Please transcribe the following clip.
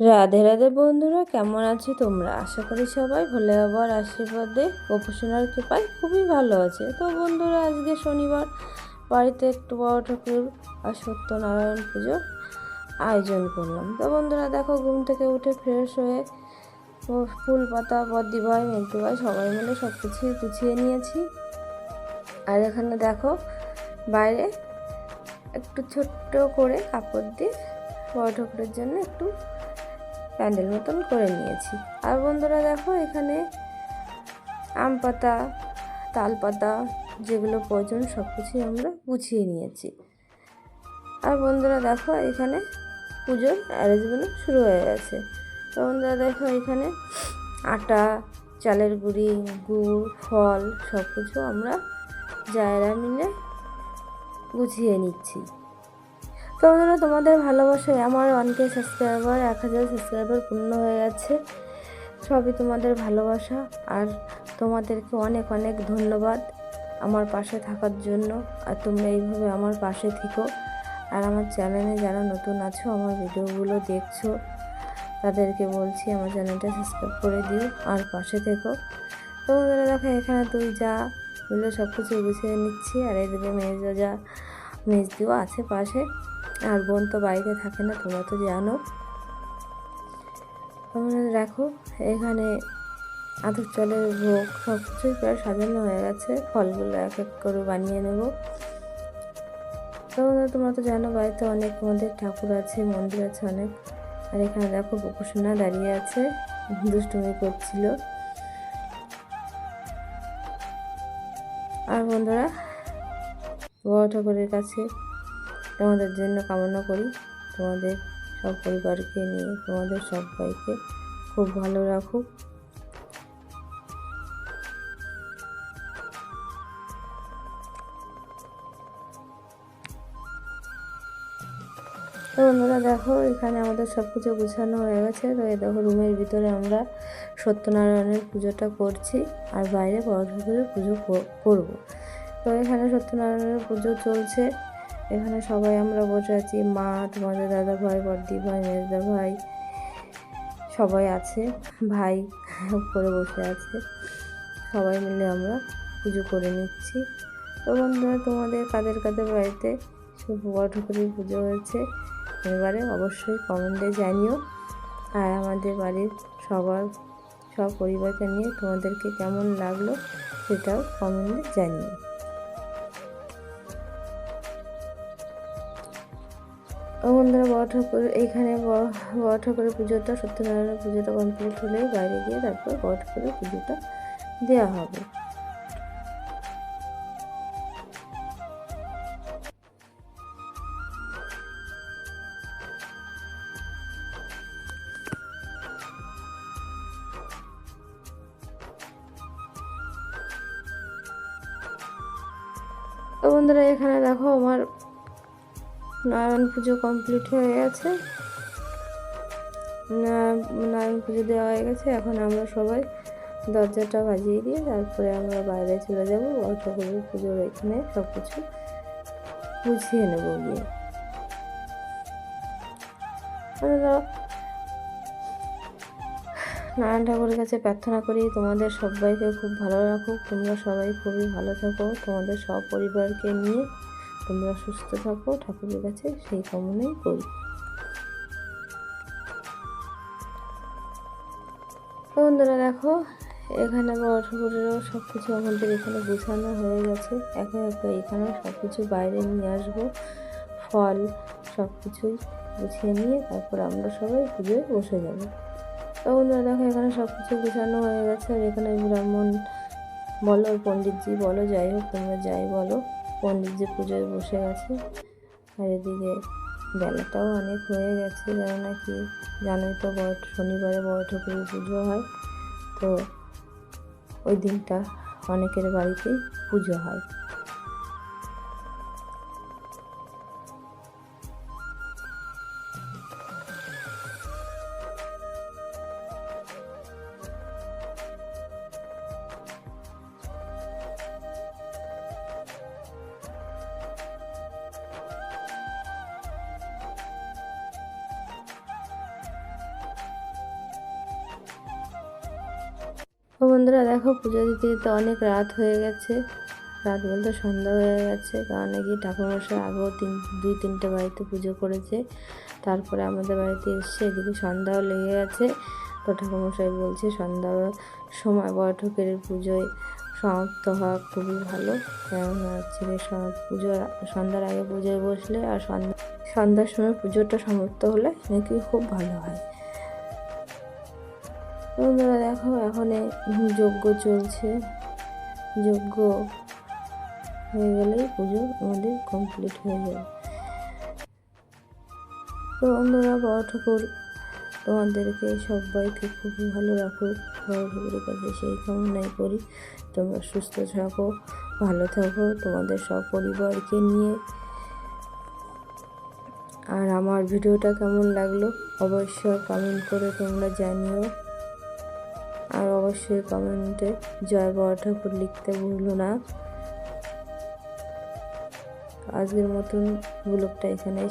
রাধে রাধে বন্ধুরা, কেমন আছো তোমরা? আশা করি সবাই ভোলে আবার আশীর্বাদে গোপসোনার কৃপায় খুবই ভালো আছে। তো বন্ধুরা, আজকে শনিবার, বাড়িতে একটু বড় ঠাকুর আর সত্যনারায়ণ পুজোর আয়োজন করলাম। তো বন্ধুরা, দেখো, ঘুম থেকে উঠে ফ্রেশ হয়ে ফুল পাতা বদ্দি ভাই মেঘদু ভাই সবাই মিলে সব কিছুই গুছিয়ে নিয়েছি। আর এখানে দেখো, বাইরে একটু ছোট্ট করে কাপড় দিয়ে বড় ঠাকুরের জন্য একটু প্যান্ডেল মতন করে নিয়েছি। আর বন্ধুরা দেখো, এখানে আম পাতা, তাল পাতা যেগুলো প্রয়োজন সব কিছুই আমরা গুছিয়ে নিয়েছি। আর বন্ধুরা দেখো, এখানে পুজোর অ্যারেঞ্জমেন্ট শুরু হয়ে গেছে। তো বন্ধুরা দেখো, এখানে আটা, চালের গুঁড়ি, গুড়, ফল সব কিছু আমরা জায়গা মিলে গুছিয়ে নিচ্ছি। তো তোমাদের ভালোবাসায় আমার ওয়ান কে সাবস্ক্রাইবার এক হাজার সাবস্ক্রাইবার পূর্ণ হয়ে গেছে। সবই তোমাদের ভালোবাসা, আর তোমাদেরকে অনেক অনেক ধন্যবাদ আমার পাশে থাকার জন্য। আর তোমরা এইভাবে আমার পাশে থেকো। আর আমার চ্যানেলে যারা নতুন আছো, আমার ভিডিওগুলো দেখছ, তাদেরকে বলছি আমার চ্যানেলটা সাবস্ক্রাইব করে দিও, আর পাশে থেকো। তো বন্ধুরা, দেখো, এখানে তুই যা মিলে সব কিছু গুছিয়ে নিচ্ছি। আর এদিকে মেজ যা, মেজ দিও আছে পাশে। আর বোন তো বাড়িতে থাকে না, তোমরা তো জানো। তোমরা দেখো, এখানে আতর চালের ভোগ, সব কিছুই প্রায় সাজানো হয়ে গেছে। ফলগুলো এক এক করে বানিয়ে নেব। তো, তোমরা তো জানো, বাড়িতে অনেক মন্দির, ঠাকুর আছে, মন্দির আছে অনেক। আর এখানে দেখো বকুসোনা দাঁড়িয়ে আছে, দুষ্টুমি করছিল। আর বন্ধুরা, বড় ঠাকুরের কাছে তোমাদের জন্য কামনা করি। তোমাদের সব পরিবারকে নিয়ে, তোমাদের সবাইকে খুব ভালো রাখুক তো বন্ধুরা, দেখো, এখানে আমাদের সব কিছু গুছানো হয়ে গেছে। তো এই দেখো, রুমের ভিতরে আমরা সত্যনারায়ণের পুজোটা করছি আর বাইরে বড় ঠাকুরের পুজো করব। তো এখানে সত্যনারায়ণের পুজো চলছে। এখানে সবাই আমরা বসে আছি। মা, তোমাদের দাদা ভাই বর্দি ভাই, মেজদা ভাই, সবাই আছে। ভাই করে বসে আছে। সবাই মিলে আমরা পুজো করে নিচ্ছি। তো বন্ধুরা, তোমাদের কাদের কাদের বাড়িতে বড় ঠাকুরের পুজো হয়েছে, এবারে অবশ্যই কমেন্টে জানিও। আর আমাদের বাড়ির সবার সব পরিবারকে নিয়ে তোমাদেরকে কেমন লাগল সেটাও কমেন্টে জানিও। বন্ধুরা বড় ঠাকুর এইখানে বড় ঠাকুরের পুজোটা সত্যনারায়ণের পুজোটা কমপ্লিট হলেই বাইরে গিয়ে তারপর বড় ঠাকুরের পুজোটা দেওয়া হবে। বন্ধুরা এখানে দেখো আমার নারায়ণ পুজো কমপ্লিট হয়ে গেছে। নারায়ণ পুজো দেওয়া হয়ে গেছে। এখন আমরা সবাই দরজাটা বাজিয়ে দিয়ে তারপরে আমরা বাইরে চলে যাব। বড় ঠাকুরের পুজোর এখানে সব কিছু গুছিয়ে নেব গিয়ে। নারায়ণ ঠাকুরের কাছে প্রার্থনা করি, তোমাদের সবাইকে খুব ভালো রাখুক। তোমরা সবাই খুবই ভালো থাকো। তোমাদের সব পরিবারকে নিয়ে তোমরা সুস্থ থাকো, ঠাকুরের কাছে সেই কামনাই করি। বন্ধুরা দেখো, এখানে আবার ঠাকুরেরও সব কিছু আমাদের এখানে গুছানো হয়ে গেছে। একে একে এখানে সব কিছু বাইরে নিয়ে আসব। ফল সব কিছুই গুছিয়ে নিয়ে তারপর আমরা সবাই পুজোয় বসে যাব। তো বন্ধুরা দেখো, এখানে সব কিছু গুছানো হয়ে গেছে। আর এখানে ব্রাহ্মণ বলো, পণ্ডিতজি বলো, যাই হোক তোমরা যাই বলো। পণ্ডিতজি পুজোয় বসে গেছে। আর এদিকে বেলাটাও অনেক হয়ে গেছে কেননা কি? জানোই তো বড় শনিবারে বড় ঠাকুরের পুজো হয়। তো ওই দিনটা অনেকের বাড়িতেই পুজো হয়। ও বন্ধুরা দেখো পুজো দিতে দিতে অনেক রাত হয়ে গেছে। রাত বলতে সন্ধ্যা হয়ে গেছে, কারণ কি ঠাকুরমশাই আগেও তিন, দুই, তিনটে বাড়িতে পুজো করেছে। তারপরে আমাদের বাড়িতে এসছে এদিকে সন্ধ্যাও লেগে গেছে। তো ঠাকুরমশাই বলছে সন্ধ্যার সময় বৈঠকের পুজোয় সমাপ্ত হওয়া খুবই ভালো। কেননা হচ্ছে পুজোর সন্ধ্যার আগে পুজোয় বসলে আর সন্ধ্যা, সন্ধ্যার সময় পুজোটা সমাপ্ত হলে নাকি খুব ভালো হয়। বন্ধুরা দেখো, এখন যজ্ঞ চলছে। যজ্ঞ হয়ে গেলেই পুজো আমাদের কমপ্লিট হয়ে যাবে। তো বন্ধুরা, বড় ঠাকুর, তোমাদেরকে সবাইকে খুবই ভালো রাখো। বড় ঠাকুরের কাছে সেই কামনাই করি। তোমরা সুস্থ থাকো, ভালো থাকো, তোমাদের সব পরিবারকে নিয়ে। আর আমার ভিডিওটা কেমন লাগল, অবশ্যই কমেন্ট করে তোমরা জানিও। আর অবশ্যই কমেন্টে জয় বড় ঠাকুর লিখতে ভুলো না। আজকের মতন ব্লগটা এখানে